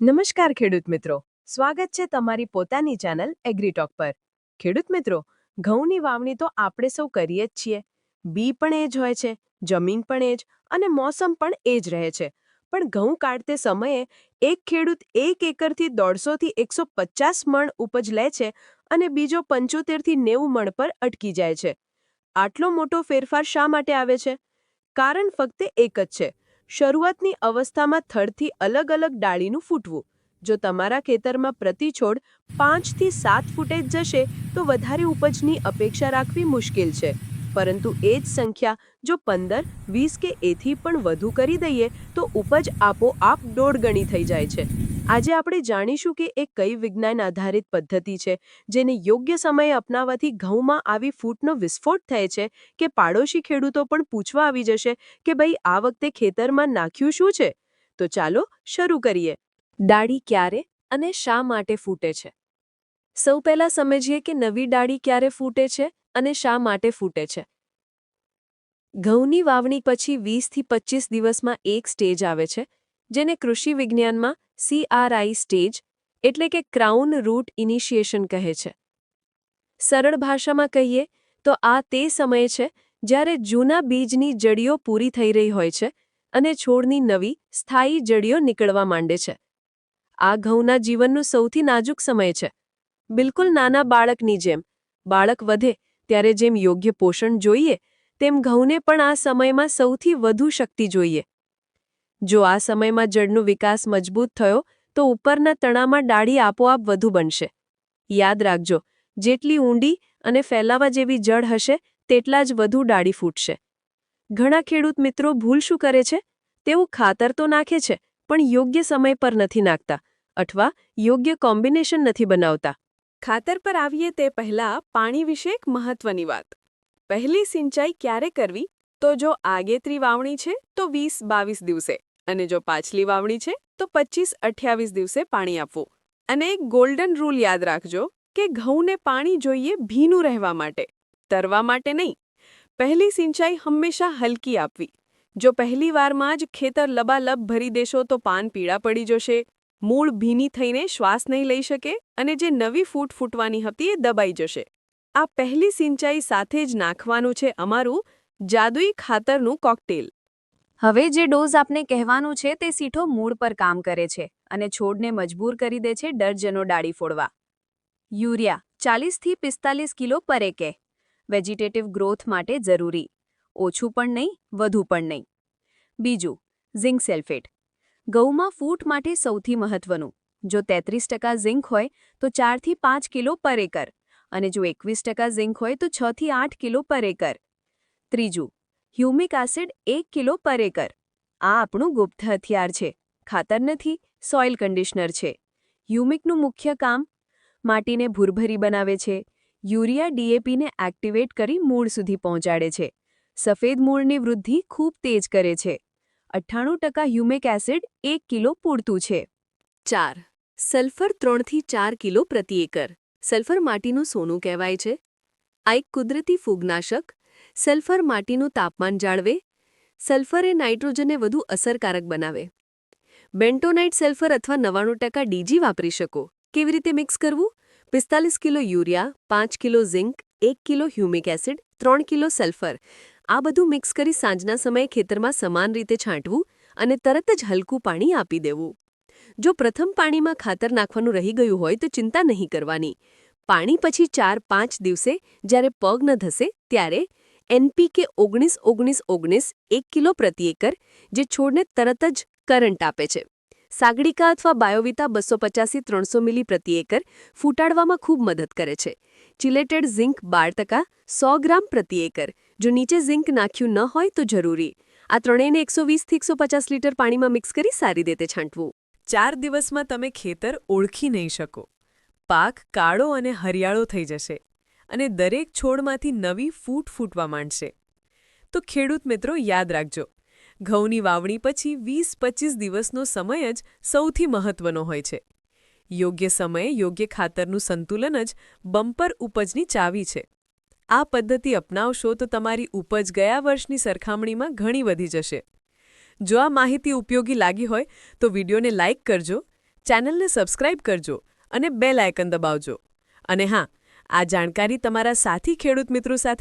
નમસ્કાર ખેડૂત મિત્રો. સ્વાગત છે તમારી પોતાની ચેનલ એગ્રીટોક પર. ખેડૂત મિત્રો, ઘઉંની વાવણી તો આપણે સૌ કરીએ જ છીએ. બી પણ એ જ હોય છે, જમીન પણ એ જ અને મોસમ પણ એ જ રહે છે. પણ ઘઉં કાઢતે સમયે એક ખેડૂત એક એકરથી દોઢસોથી એકસો પચાસ મણ ઉપજ લે છે અને બીજો પંચોતેરથી નેવું મણ પર અટકી જાય છે. આટલો મોટો ફેરફાર શા માટે આવે છે? કારણ ફક્ત એક જ છે. શરૂઆતની અવસ્થામાં થડથી અલગ અલગ ડાળીનું ફૂટવું. જો તમારા ખેતરમાં પ્રતિ છોડ પાંચથી સાત ફૂટે જશે, તો વધારે ઉપજની અપેક્ષા રાખવી મુશ્કેલ છે. પરંતુ એ જ સંખ્યા જો પંદર, વીસ કે એથી પણ વધુ કરી દઈએ, તો ઉપજ આપોઆપ દોઢ ગણી થઈ જાય છે. આજે આપણે જાણીશું કે એ કઈ વિજ્ઞાન આધારિત પદ્ધતિ છે, જેને યોગ્ય સમયે અપનાવવાથી ઘઉંમાં આવી ફૂટનો વિસ્ફોટ થાય છે, કે પાડોશી ખેડૂતો પણ પૂછવા આવી જશે કે ભાઈ આ વખતે ખેતરમાં નાખ્યું શું છે? તો ચાલો શરૂ કરીએ. ડાળી ક્યારે અને શા માટે ફૂટે છે? સૌ પહેલા સમજીએ કે નવી ડાળી ક્યારે ફૂટે છે અને શા માટે ફૂટે છે. ઘઉંની વાવણી પછી વીસથી પચીસ દિવસમાં એક સ્ટેજ આવે છે જેને કૃષિ વિજ્ઞાનમાં સીઆરઆઈ સ્ટેજ એટલે કે ક્રાઉન રૂટ ઇનિશિએશન કહે છે. સરળ ભાષામાં કહીએ તો આ તે સમય છે જ્યારે જૂના બીજની જડીઓ પૂરી થઈ રહી હોય છે અને છોડની નવી, સ્થાયી જડીઓ નીકળવા માંડે છે. આ ઘઉંના જીવનનું સૌથી નાજુક સમય છે. બિલકુલ નાના બાળકની જેમ, બાળક વધે ત્યારે જેમ યોગ્ય પોષણ જોઈએ, તેમ ઘઉંને પણ આ સમયમાં સૌથી વધુ શક્તિ જોઈએ. જો આ સમયમાં જળનો વિકાસ મજબૂત થયો, તો ઉપરના તણામાં ડાળી આપોઆપ વધુ બનશે. યાદ રાખજો, જેટલી ઊંડી અને ફેલાવા જેવી જળ હશે, તેટલા જ વધુ ડાળી ફૂટશે. ઘણા ખેડૂત મિત્રો ભૂલ શું કરે છે? તેઓ ખાતર તો નાખે છે, પણ યોગ્ય સમય પર નથી નાખતા, અથવા યોગ્ય કોમ્બિનેશન નથી બનાવતા. ખાતર પર આવીએ તે પહેલા પાણી વિશે એક મહત્વની વાત. પહેલી સિંચાઈ ક્યારે કરવી? તો જો આગેતરી વાવણી છે, તો વીસ બાવીસ દિવસે. અને જો પાછલી વાવણી છે, તો પચીસ અઠ્યાવીસ દિવસે પાણી આપવું. અને એક ગોલ્ડન રૂલ યાદ રાખજો કે ઘઉંને પાણી જોઈએ ભીનું રહેવા માટે, તરવા માટે નહીં. પહેલી સિંચાઈ હંમેશા હલકી આપવી. જો પહેલી વારમાં જ ખેતર લબાલબ ભરી દેશો તો પાન પીળા પડી જશે. મૂળ ભીની થઈને શ્વાસ નહીં લઈ શકે અને જે નવી ફૂટ ફૂટવાની હતી એ દબાઈ જશે. આ પહેલી સિંચાઈ સાથે જ નાખવાનું છે અમારું જાદુઈ ખાતરનું કોકટેલ. હવે જે ડોઝ આપને કહેવાનું છે તે સીઠો મૂળ પર કામ કરે છે અને છોડને મજબૂર કરી દે છે ડરજનો ડાળી ફોડવા. યુરિયા, ચાલીસથી પિસ્તાલીસ કિલો પર એકે વેજીટેટિવ ગ્રોથ માટે જરૂરી. ઓછું પણ નહીં, વધુ પણ નહીં. બીજું, ઝિંક સેલ્ફેટ. ગૌમાં ફૂટ માટે સૌથી મહત્વનું. જો તેત્રીસ ટકા ઝિંક હોય, તો ચારથી પાંચ કિલો પર એકર અને જો એકવીસ ટકા ઝિંક હોય, તો છથી આઠ કિલો પર એકર ત્રીજું હ્યુમિક એસિડ એક કિલો પર એકર. આ આપણું ગુપ્ત હથિયાર છે. ખાતર નથી, સોઇલ કન્ડિશનર છે. હ્યુમિકનું મુખ્ય કામ માટીને ભૂરભરી બનાવે છે. યુરિયા ડીએપીને એક્ટિવેટ કરી મૂળ સુધી પહોંચાડે છે. સફેદ મૂળની વૃદ્ધિ ખૂબ તેજ કરે છે. અઠ્ઠાણું ટકા હ્યુમિક એસિડ એક કિલો પૂરતું છે. ચાર. સલ્ફર ત્રણથી ચાર કિલો પ્રતિ એકર. સલ્ફર માટીનું સોનું કહેવાય છે. આ એક કુદરતી ફૂગનાશક સલ્ફર માટીનું તાપમાન જાળવે, સલ્ફર એ નાઇટ્રોજનને વધુ અસરકારક બનાવે. બેન્ટોનાઇટ સલ્ફર અથવા નવ્વાણું ટકા ડીજી વાપરી શકો. કેવી રીતે મિક્સ કરવું? પિસ્તાલીસ કિલો યુરિયા, પાંચ કિલો ઝિંક, એક કિલો હ્યુમિક એસિડ, ત્રણ કિલો સલ્ફર. આ બધું મિક્સ કરી સાંજના સમયે ખેતરમાં સમાન રીતે છાંટવું અને તરત જ હલકું પાણી આપી દેવું. જો પ્રથમ પાણીમાં ખાતર નાખવાનું રહી ગયું હોય તો ચિંતા નહીં કરવાની. પાણી પછી ચાર પાંચ દિવસે જ્યારે પગ ન ધસે, ત્યારે એનપીકે ઓગણીસ ઓગણીસ ઓગણીસ એક કિલો પ્રતિ એકર, જે છોડને તરત જ કરંટ આપે છે. સાગડીકા અથવા બાયોવિતા બસો પચાસી ત્રણસો મિલી પ્રતિ એકર ફૂટાડવામાં ખૂબ મદદ કરે છે. ચિલેટેડ ઝિંક બાર ટકા, સો ગ્રામ પ્રતિ એકર. જો નીચે ઝિંક નાખ્યું ન હોય તો જરૂરી. આ ત્રણેયને એકસો વીસથી એકસો પચાસ લીટર પાણીમાં મિક્સ કરી સારી રીતે છાંટવું. ચાર દિવસમાં તમે ખેતર ઓળખી નહીં શકો. પાક કાળો અને હરિયાળો થઈ જશે. અને દરેક છોડમાંથી નવી ફૂટ ફૂટવા માંડશે. તો ખેડૂત મિત્રો, યાદ રાખજો, ઘઉંની વાવણી પછી વીસ પચીસ દિવસનો સમય જ સૌથી મહત્વનો હોય છે. યોગ્ય સમયે યોગ્ય ખાતરનું સંતુલન જ બમ્પર ઉપજની ચાવી છે. આ પદ્ધતિ અપનાવશો તો તમારી ઉપજ ગયા વર્ષની સરખામણીમાં ઘણી વધી જશે. જો આ માહિતી ઉપયોગી લાગી હોય તો વિડીયોને લાઇક કરજો, ચેનલને સબસ્ક્રાઇબ કરજો અને બેલ આઇકન દબાવજો. અને હા આ જાણકારી તમારા સાથી ખેડૂત મિત્રો સાથે